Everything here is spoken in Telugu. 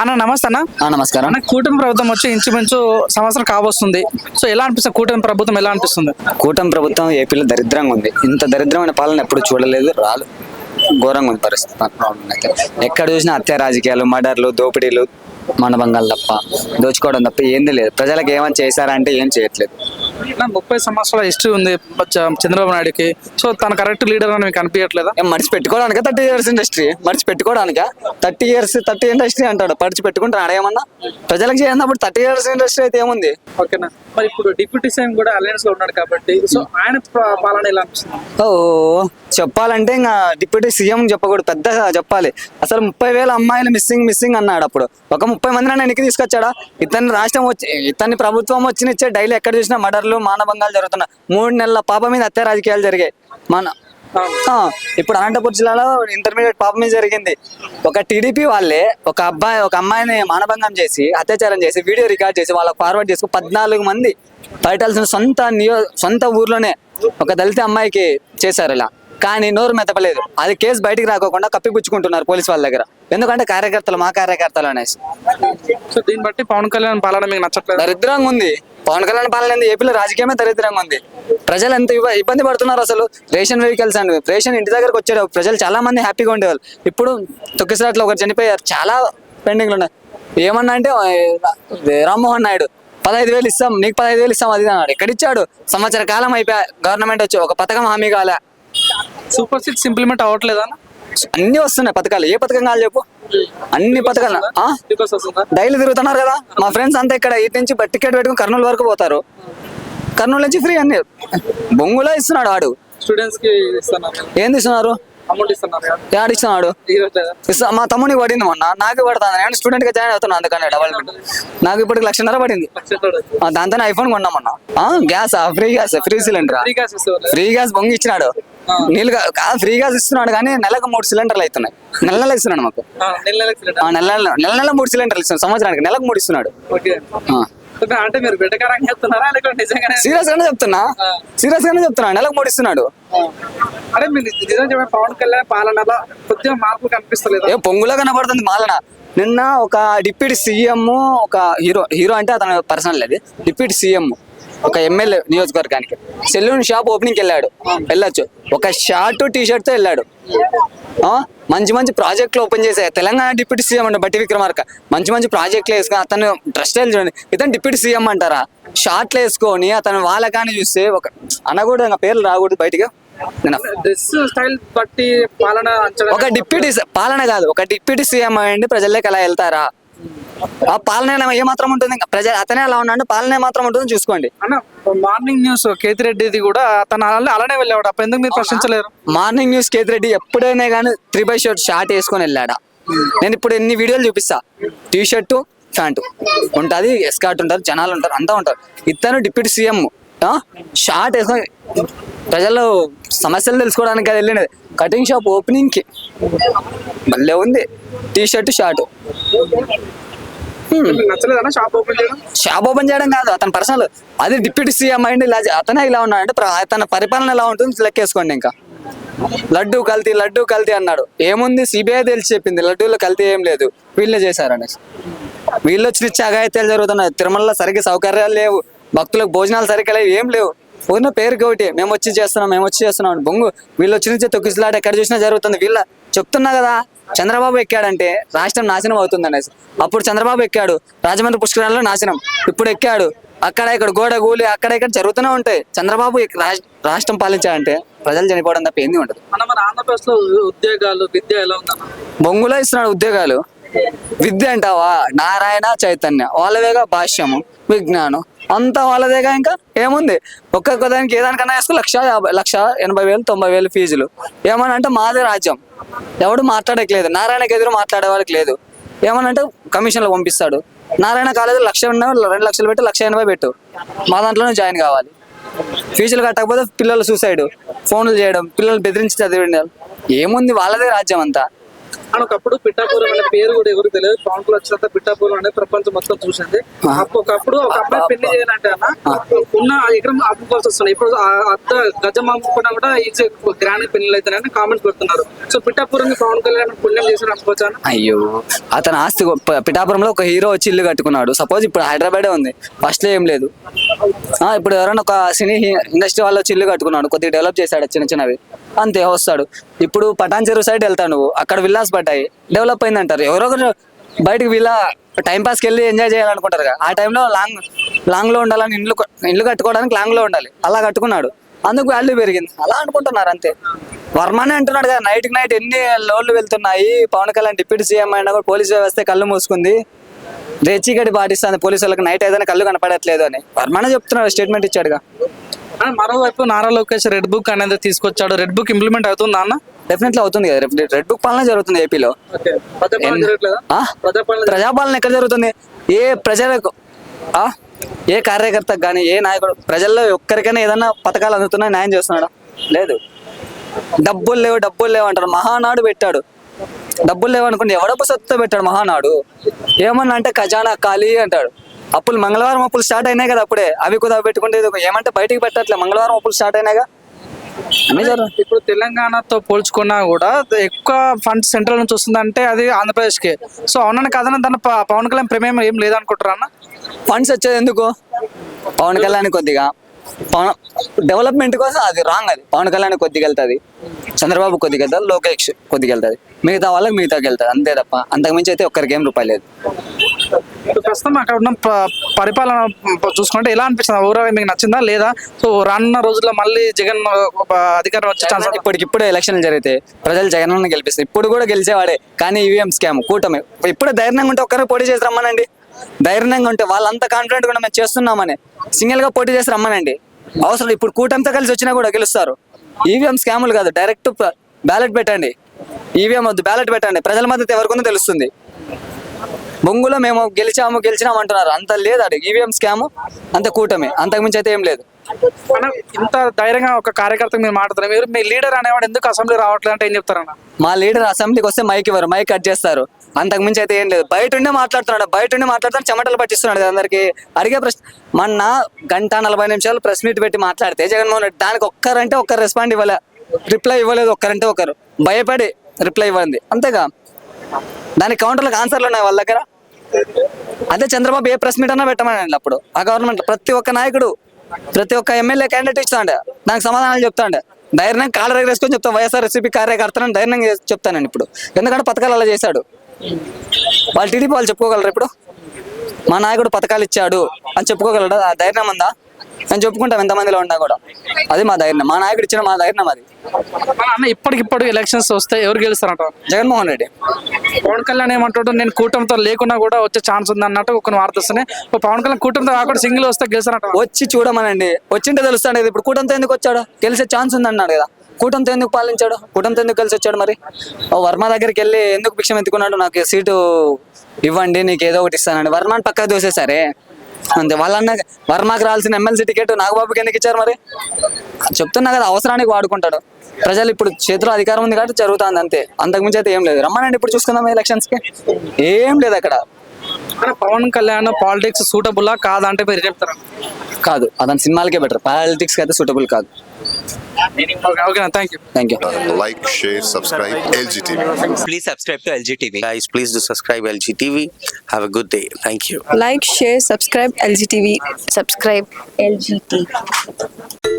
అన్న నమస్తే అన్న. నమస్కారం. అన్న కూటమి ప్రభుత్వం వచ్చి ఇంచుమించు సంవత్సరం కాబోస్తుంది. సో ఎలా అనిపిస్తుంది? కూటమి ప్రభుత్వం ఎలా అనిపిస్తుంది? కూటమి ప్రభుత్వం ఏపీలో దరిద్రంగా ఉంది. ఇంత దరిద్రమైన పాలన ఎప్పుడు చూడలేదు రాదు. ఘోరంగా ఉంది పరిస్థితి. ఎక్కడ చూసినా హత్య రాజకీయాలు మర్డర్లు దోపిడీలు మనభంగాలు తప్ప దోచుకోవడం తప్ప ఏంది లేదు. ప్రజలకు ఏమైనా చేశారా అంటే ఏం చేయట్లేదు. ముప్పై సంవత్సరాల హిస్టరీ ఉంది చంద్రబాబు నాయుడుకి. సో తన కరెక్ట్ లీడర్ అని మీకు అనిపించట్లేదా? మడిచి పెట్టుకోవడానికా థర్టీ ఇయర్స్ ఇండస్ట్రీ. మడిచి పెట్టుకోవడానికా థర్టీ ఇయర్స్ థర్టీ ఇండస్ట్రీ అంటాడు. పడిచి పెట్టుకుంటాడు ఏమన్నా ప్రజలకు చేసినప్పుడు థర్టీ ఇయర్స్ ఇండస్ట్రీ అయితే ఏముంది? ఓకేనా? మరి ఇప్పుడు డిప్యూటీ సీఎం కూడా అలయన్స్లో ఉన్నాడు కాబట్టి సో ఆయన పాలన ఎలా ఓ చెప్పాలంటే ఇంకా డిప్యూటీ సీఎం చెప్పకూడదు పెద్ద చెప్పాలి. అసలు ముప్పై వేల అమ్మాయిలు మిస్సింగ్ మిస్సింగ్ అన్నాడు అప్పుడు. ఒక ముప్పై మంది నన్ను వెనక్కి తీసుకొచ్చాడా? ఇతని రాష్ట్రం వచ్చి ఇతని ప్రభుత్వం వచ్చిన ఇచ్చే డైలీ ఎక్కడ చూసినా మర్డర్లు మానభంగాలు జరుగుతున్నాయి. మూడు నెలల పాప మీద హత్య రాజకీయాలు జరిగాయి. మన ఇప్పుడు అనంతపురం జిల్లాలో ఇంటర్మీడియట్ పాప మీద జరిగింది. ఒక టీడీపీ వాళ్ళే ఒక అబ్బాయి ఒక అమ్మాయిని మానభంగం చేసి అత్యాచారం చేసి వీడియో రికార్డ్ చేసి వాళ్ళకి ఫార్వర్డ్ చేసుకు పద్నాలుగు మంది బయటాల్సిన సొంత నియో సొంత ఊర్లోనే ఒక దళిత అమ్మాయికి చేశారు ఇలా. కానీ నోరు మెత్తపలేదు అది కేసు బయటికి రాకోకుండా కప్పిపుచ్చుకుంటున్నారు పోలీస్ వాళ్ళ దగ్గర. ఎందుకంటే కార్యకర్తలు మా కార్యకర్తలు అనేసి. సో దీన్ని బట్టి పవన్ కళ్యాణ్ పాలన మీకు నచ్చట్లేదు? దరిద్రంగా ఉంది. పవన్ కళ్యాణ్ పాలన ఏపీలో రాజకీయమే దరిద్రంగా ఉంది. ప్రజలు ఎంత ఇబ్బంది పడుతున్నారు అసలు? రేషన్ వెహికల్స్ అండ్ రేషన్ ఇంటి దగ్గరకు వచ్చాడు ప్రజలు చాలా మంది హ్యాపీగా ఉండేవాళ్ళు. ఇప్పుడు తొక్కిసలాట్లో ఒకరు చనిపోయారు. చాలా పెండింగ్లు ఉన్నాయి. ఏమన్నా అంటే రామ్మోహన్ నాయుడు పదహైదు వేలు ఇస్తాం నీకు పదహైదు వేలు ఇస్తాం అది ఇది అన్నాడు. ఎక్కడ ఇచ్చాడు సంవత్సర కాలం అయిపోయా గవర్నమెంట్ వచ్చి ఒక పథకం హామీ కాలే. సూపర్ సిక్స్ ఇంప్లిమెంట్ అవ్వట్లేదా? అన్ని వస్తున్నాయి పథకాలు. ఏ పథకం కావాలి చెప్పు? అన్ని పథకాలు. డైలీ తిరుగుతున్నారు కదా. మా ఫ్రెండ్స్ అంతా ఇక్కడ ఇటు నుంచి టికెట్ పెట్టుకుని కర్నూలు వరకు పోతారు. కర్నూలు నుంచి ఫ్రీ అన్ని. బొంగులో ఇస్తున్నాడు వాడు స్టూడెంట్స్కి ఇస్తున్నారు? అమౌంట్ ఇస్తున్నారు కదా. యాడ్ ఇస్తున్నాడు. మా తమ్మునికి పడింది మొన్న. నాకు పడుతుంది. నేను స్టూడెంట్గా జాయిన్ అవుతున్నాను అందుకని డబల్ నాకు ఇప్పుడు లక్షన్నర పడింది. దాంతోనే ఐఫోన్ కొన్నాం మొన్న. ఆ, gas free gas free cylinder free gas బొంగి ఇచ్చినాడు. నీళ్ళు కాదు ఫ్రీ గ్యాస్ ఇస్తున్నాడు కానీ నెలకు మూడు సిలిండర్లు అవుతున్నాయి. నెల నెల ఇస్తున్నాడు మాకు. నెల నెల నెల మూడు సిలిండర్లు ఇస్తున్నాడు. సంవత్సరానికి నెలకు మూడు ఇస్తున్నాడు. అంటే మీరు వెటకారంగా చెప్తున్నారా? లేకపోతే నిజంగానే సీరియస్ గానే చెప్తున్నా. సీరియస్ గానే చెప్తున్నా. నెలకు మూడు ఇస్తున్నాడు అరే మీరు నిజం చెప్పే పవన్ కళ్యాణ్ పాలనలో కొద్దిగా మార్పు కనిపిస్తలేదు? ఏ పొంగులో కనబడుతుంది మాలన. నిన్న ఒక డిప్యూటీ సీఎం ఒక హీరో హీరో అంటే అతను పర్సనల్ అది డిప్యూటీ సీఎం. ఒక ఎమ్మెల్యే నియోజకవర్గానికి. సెలూన్ షాప్ ఓపెనింగ్ వెళ్ళాడు. వెళ్ళొచ్చు. ఒక షార్ట్ టీ షర్ట్తో వెళ్ళాడు మంచి మంచి ప్రాజెక్టులు ఓపెన్ చేసే తెలంగాణ డిప్యూటీ సీఎం అండి బట్టి విక్రమార్క. మంచి మంచి ప్రాజెక్టులు వేసుకొని అతను డ్రెస్ స్టైల్ చూడండి. ఇతను డిప్యూటీ సీఎం అంటారా? షార్ట్లు వేసుకొని అతను వాళ్ళ కానీ చూస్తే ఒక అనకూడదు ఇంకా పేర్లు రాకూడదు బయటికి. డ్రెస్ స్టైల్ బట్టి పాలన ఒక డిప్యూటీ పాలన కాదు. ఒక డిప్యూటీ సీఎం అయ్యండి ప్రజల్లోకి అలా వెళ్తారా? ఆ పాలన ఏమాత్రం ఉంటుంది ప్రజలు అతనే అలా ఉన్నాడు పాలన ఏమాత్రం ఉంటుంది చూసుకోండి. అన్న మార్నింగ్ న్యూస్ కేతిరెడ్డిది కూడా తన అలా- అలానే వెళ్ళాడు అప్పుడు ఎందుకు మీరు ప్రశ్నించలేరు? మార్నింగ్ న్యూస్ కేతిరెడ్డి ఎప్పుడైనా కానీ త్రీ బై షర్ట్ షార్ట్ వేసుకొని వెళ్ళాడా? నేను ఇప్పుడు ఎన్ని వీడియోలు చూపిస్తా. T-shirt pant. ఉంటుంది ఎస్కాట్ ఉంటారు జనాలు ఉంటారు అంతా ఉంటారు. ఇతను డిప్యూటీ సీఎం షార్ట్ వేసుకొని ప్రజలు సమస్యలు తెలుసుకోవడానికి అది వెళ్ళినది. కటింగ్ షాప్ ఓపెనింగ్కి మళ్ళీ ఉంది. T-shirt short. నచ్చలేదన్న షాప్ ఓపెన్ చేయడం? షాప్ ఓపెన్ చేయడం కాదు అతని పర్సనల్ అది డిప్యూటీ సీఎం అయింది ఇలా అతనే ఇలా ఉన్నాడు అంటే అతని పరిపాలన ఎలా ఉంటుంది లెక్కేసుకోండి ఇంకా. లడ్డు కల్తీ లడ్డు కల్తీ అన్నాడు. ఏముంది? సిబిఐ తెలిసి చెప్పింది. లడ్డూలో కల్తీ ఏం లేదు. వీళ్ళే చేశారు అనేసి. వీళ్ళు వచ్చి ఇచ్చే అఘాయిత్యాలు జరుగుతున్నాయి. తిరుమలలో సరిగ్గా సౌకర్యాలు లేవు. భక్తులకు భోజనాలు సరిగ్గా లేవు. ఏం లేవు. ఉన్న పేరుకి ఒకటి మేము వచ్చి చేస్తున్నాం మేము వచ్చి చేస్తున్నాం బొంగు. వీళ్ళు వచ్చి నుంచి తొక్కిసలాట ఎక్కడ చూసినా జరుగుతుంది. వీళ్ళ చెప్తున్నా కదా. చంద్రబాబు ఎక్కాడంటే రాష్ట్రం నాశనం అవుతుంది అనేసి అప్పుడు చంద్రబాబు ఎక్కాడు. రాజమండ్రి పుష్కరాల్లో నాశనం. ఇప్పుడు ఎక్కాడు. అక్కడ ఇక్కడ గోడ గూలి అక్కడ ఇక్కడ జరుగుతూనే ఉంటాయి. చంద్రబాబు రాష్ట్రం పాలించాడంటే ప్రజలు చనిపోవడం తప్ప ఏంది ఉండదు. అన్న మన ఆంధ్రప్రదేశ్లో ఉద్యోగాలు విద్య ఎలా ఉందన్న బొంగులో ఇస్తున్నాడు ఉద్యోగాలు. విద్య అంటావా? నారాయణ చైతన్య. వాళ్ళదేగా భాష్యము విజ్ఞానం. అంతా వాళ్ళదేగా ఇంకా? ఏముంది? ఒక్కొక్క దానికి ఏదానికన్నా వేస్తే లక్ష యాభై లక్ష ఎనభై వేలు తొంభై వేలు ఫీజులు. ఏమని అంటే మాదే రాజ్యం. ఎవడు మాట్లాడట్లేదు నారాయణకి ఎదురు మాట్లాడే వాళ్ళకి లేదు. ఏమనంటే కమిషన్లు పంపిస్తాడు. నారాయణ కాలేజీ లక్ష ఉన్న రెండు లక్షలు పెట్టి లక్ష ఎనభై పెట్టు. మా దాంట్లోనే జాయిన్ కావాలి. ఫీజులు కట్టకపోతే పిల్లలు సూసైడ్. ఫోన్లు చేయడం పిల్లలు బెదిరించి చదివిండాలి. ఏముంది? వాళ్ళదే రాజ్యం అంతా. అని ఒకప్పుడు పిఠాపురం అనే పేరు కూడా ఎవరు తెలియదు. పవన్ కళ్యాణ్ వచ్చినంత పిఠాపురం అనేది ప్రపంచం మొత్తం చూసింది. ఒకప్పుడు ఒక అబ్బాయి పెళ్ళి చేయాలంటే అన్న ఉన్న ఎకరం అమ్ముకోవాల్సి వస్తుంది ఇప్పుడు అద్ద గజం అమ్ముకున్నా కూడా ఈజీ గ్రాండ్ పెళ్ళి అవుతాయని కామెంట్స్ పెడుతున్నారు. సో పిఠాపురం పవన్ కళ్యాణ్ పుణ్యం చేశారు అనుకోవచ్చా? అయ్యో. అతను ఆస్తి పిఠాపురంలో ఒక హీరో వచ్చి ఇల్లు కట్టుకున్నాడు. సపోజ్ ఇప్పుడు హైదరాబాదే ఉంది. ఫస్ట్లో ఏం లేదు. ఇప్పుడు ఎవరైనా ఒక సినీ ఇండస్ట్రీ వాళ్ళు వచ్చి ఇల్లు కట్టుకున్నాడు. కొద్దిగా డెవలప్ చేశాడు చిన్న చిన్నవి. అంతే వస్తాడు. ఇప్పుడు పటాన్ చెరువు సైడ్ వెళ్తాడు నువ్వు అక్కడ విల్లాస్ పడ్డాయి డెవలప్ అయింది అంటారు ఎవరో ఒకరు బయటకు వీళ్ళ టైం పాస్కి వెళ్ళి ఎంజాయ్ చేయాలనుకుంటారు కదా. ఆ టైంలో లాంగ్ లాంగ్లో ఉండాలని ఇల్లు ఇండ్లు ఇల్లు కట్టుకోవడానికి లాంగ్లో ఉండాలి. అలా కట్టుకున్నాడు. అందుకు వాల్యూ పెరిగింది. అలా అనుకుంటున్నారు అంతే. వర్మనే అంటున్నాడు కదా నైట్కి నైట్ ఎన్ని లోన్లు వెళ్తున్నాయి. పవన్ కళ్యాణ్ డిప్యూటీ సీఎం అయినా కూడా పోలీస్ వ్యవస్థ కళ్ళు మూసుకుంది. రేచీగడి పాటిస్తుంది. పోలీసు వాళ్ళకి నైట్ ఏదైనా కళ్ళు కనపడట్లేదు అని. వర్మనే చెప్తున్నాడు స్టేట్మెంట్ ఇచ్చాడుగా. మరోవైపు నారా లోకేష్ రెడ్ బుక్ అనేది తీసుకొచ్చాడు. రెడ్ బుక్ ఇంప్లిమెంట్ అవుతుందా అన్న? డెఫినెట్లీ అవుతుంది కదా. రెడ్- బుక్ పాలన జరుగుతుంది ఏపీలో ప్రజాపాలన ఎక్కడ జరుగుతుంది? ఏ ప్రజలకు ఆ? ఏ కార్యకర్తకు కానీ ఏ నాయకుడు ప్రజల్లో ఒక్కరికైనా ఏదైనా పథకాలు అందుతున్నా న్యాయం చేస్తున్నాడా? లేదు. డబ్బులు లేవు డబ్బులు లేవు అంటారు మహానాడు పెట్టాడు. డబ్బులు లేవు అనుకుంటే ఎవడప్పు సొత్తు పెట్టాడు మహానాడు. ఏమన్నా అంటే ఖజానా ఖాళీ అంటాడు. అప్పులు మంగళవారం అప్పులు స్టార్ట్ అయినాయి కదా అప్పుడే. అవి కుదా పెట్టుకుంటే ఏమంటే బయటికి పెట్టట్లే. మంగళవారం అప్పులు స్టార్ట్ అయినాయిగా. ఇప్పుడు తెలంగాణతో పోల్చుకున్నా కూడా ఎక్కువ ఫండ్స్ సెంట్రల్ నుంచి వస్తుందంటే అది ఆంధ్రప్రదేశ్కి సో అవునని దాని ప- పవన్ కళ్యాణ్ ప్రమేయం ఏం లేదనుకుంటారా అన్న ఫండ్స్ వచ్చేది ఎందుకు? పవన్ కళ్యాణ్ కొద్దిగా. పవన్ డెవలప్మెంట్ కోసం అది రాంగ్ అది. పవన్ కళ్యాణ్ కొద్దిగా వెళ్తుంది చంద్రబాబు కొద్దిగా వెళ్తారు లోకేష్ కొద్దిగా వెళ్తుంది. మిగతా వాళ్ళకి మిగతాకి వెళ్తుంది అంతే తప్ప అంతకుమించి అయితే ఒక్కరికి ఏం రూపాయి లేదు. ఇప్పుడు ప్రస్తుతం అక్కడ ఉన్న పరిపాలన చూసుకుంటే ఎలా అనిపిస్తుంది? ఓవరాల్ మీకు నచ్చిందా? లేదా? సో రానున్న రోజుల్లో మళ్ళీ జగన్ అధికారం వచ్చే ఛాన్స్ ఇప్పటికిప్పుడే ఎలక్షన్లు జరిగితే ప్రజలు జగన్ గెలిపిస్తారు. ఇప్పుడు కూడా గెలిచేవాడే కానీ ఈవీఎం స్కామ్ కూటమి. ఇప్పుడు ధైర్యంగా ఉంటే ఒక్కరే పోటీ చేసి రమ్మనండి. ధైర్యంగా ఉంటే వాళ్ళంతా కాన్ఫిడెంట్ కూడా మేము చేస్తున్నామని. సింగిల్గా పోటీ చేసి రమ్మనండి. అవసరం ఇప్పుడు కూటమితో కలిసి వచ్చినా కూడా గెలుస్తారు. ఈవీఎం స్కాములు కాదు. డైరెక్ట్ బ్యాలెట్ పెట్టండి. ఈవీఎం వద్దు. బ్యాలెట్ పెట్టండి. ప్రజల మద్దతు ఎవరికొందో తెలుస్తుంది. బొంగులో మేము గెలిచాము గెలిచినాము అంటున్నారు. అంత లేదు అది ఈవీఎం స్కాము అంత కూటమి. అంతకుమించి అయితే ఏం లేదు. మనం ఇంత ధైర్యంగా ఒక కార్యకర్త మీరు మాట్లాడతారు మీరు మీ లీడర్ అనేవాడు ఎందుకు అసెంబ్లీ రావట్లేదు అంటే ఏం చెప్తారన్న? మా లీడర్ అసెంబ్లీకి వస్తే మైక్ ఇవ్వరు మైక్ కట్ చేస్తారు. అంతకు మించి అయితే ఏం లేదు. బయట ఉండే మాట్లాడుతున్నాడు బయట ఉండి మాట్లాడుతాను చెమటలు పట్టిస్తున్నాడు అందరికి. అడిగే ప్రశ్న మొన్న గంట నలభై నిమిషాలు ప్రెస్ మీట్ పెట్టి మాట్లాడితే జగన్మోహన్ రెడ్డి దానికి ఒక్కరంటే ఒక్కరు రెస్పాండ్ ఇవ్వలే. రిప్లై ఇవ్వలేదు ఒక్కరంటే ఒకరు భయపడి రిప్లై ఇవ్వండి అంతేగా? దానికి కౌంటర్లకు ఆన్సర్లు ఉన్నాయి వాళ్ళ దగ్గర. అదే చంద్రబాబు ఏ ప్రెస్ మీట్ అన్నా పెట్టమని అప్పుడు. ఆ గవర్నమెంట్ ప్రతి ఒక్క నాయకుడు ప్రతి ఒక్క ఎమ్మెల్యే క్యాండిడేట్ ఇస్తాండే. దానికి సమాధానాలు చెప్తాండే. ధైర్యం కాళ్ళ ఎగరేసుకొని చెప్తాం. వైఎస్ఆర్ రెసిపీ కార్యకర్తలను ధైర్యంగా చెప్తానండి ఇప్పుడు. ఎందుకంటే పథకాలు అలా చేశాడు. వాళ్ళు టీడీపీ వాళ్ళు చెప్పుకోగలరు ఇప్పుడు? మా నాయకుడు పథకాలు ఇచ్చాడు అని చెప్పుకోగలడు? ఆ ధైర్యం ఉందా? నేను చెప్పుకుంటాం ఎంతమందిలో ఉన్నా కూడా. అది మా ధైర్యం. మా నాయకుడు ఇచ్చిన మా ధైర్యం అది. అన్న ఇప్పటికిప్పుడు ఎలక్షన్స్ వస్తే ఎవరు గెలుస్తారంట? జగన్మోహన్ రెడ్డి. పవన్ కళ్యాణ్ ఏమంటాడు? నేను కూటమితో లేకున్నా కూడా వచ్చే ఛాన్స్ ఉంది అన్నట్టు కొన్ని వార్త వస్తున్నాయి. పవన్ కళ్యాణ్ కూటమితో కాకుండా సింగిల్ వస్తే గెలుస్తారంట? వచ్చి చూడమనండి. వచ్చింటే తెలుస్తాడు ఇప్పుడు. కూటమితో ఎందుకు వచ్చాడు? గెలిచే ఛాన్స్ ఉంది అన్నాడు కదా. కూటమితో ఎందుకు పాలించాడు? కూటమితో ఎందుకు కలిసి వచ్చాడు మరి? వర్మ దగ్గరికి వెళ్ళి ఎందుకు భిక్షం ఎత్తుకున్నాడు? నాకు సీటు ఇవ్వండి నీకు ఏదో ఒకటి ఇస్తానండి. వర్మని పక్కకు దోసేసారే అంతే. వాళ్ళన్న వర్మకి రావాల్సిన ఎమ్మెల్సీ టికెట్ నాగబాబుకి ఎందుకు ఇచ్చారు మరి? చెప్తున్నా కదా అవసరానికి వాడుకుంటాడు. ప్రజలు ఇప్పుడు చేతిలో అధికారం ఉంది కాబట్టి జరుగుతుంది అంతే. అంతకుమించి అయితే ఏం లేదు. రమ్మనండి ఇప్పుడు చూసుకుందాం ఎలక్షన్స్కి. ఏం లేదు అక్కడ. పవన్ కళ్యాణ్ పాలిటిక్స్ సూటబుల్లా కాదా అంటే మీరు చెప్తారా? కాదు అతని సినిమాలకే బెటర్ పాలిటిక్స్కి అయితే సూటబుల్ కాదు. Okay, okay, thank you. Thank you. Like, share, subscribe, L G T V. Please subscribe to LG TV. Guys, please do subscribe LG TV. Have a good day. Thank you. Like, share, subscribe, LG TV. Subscribe, LG TV.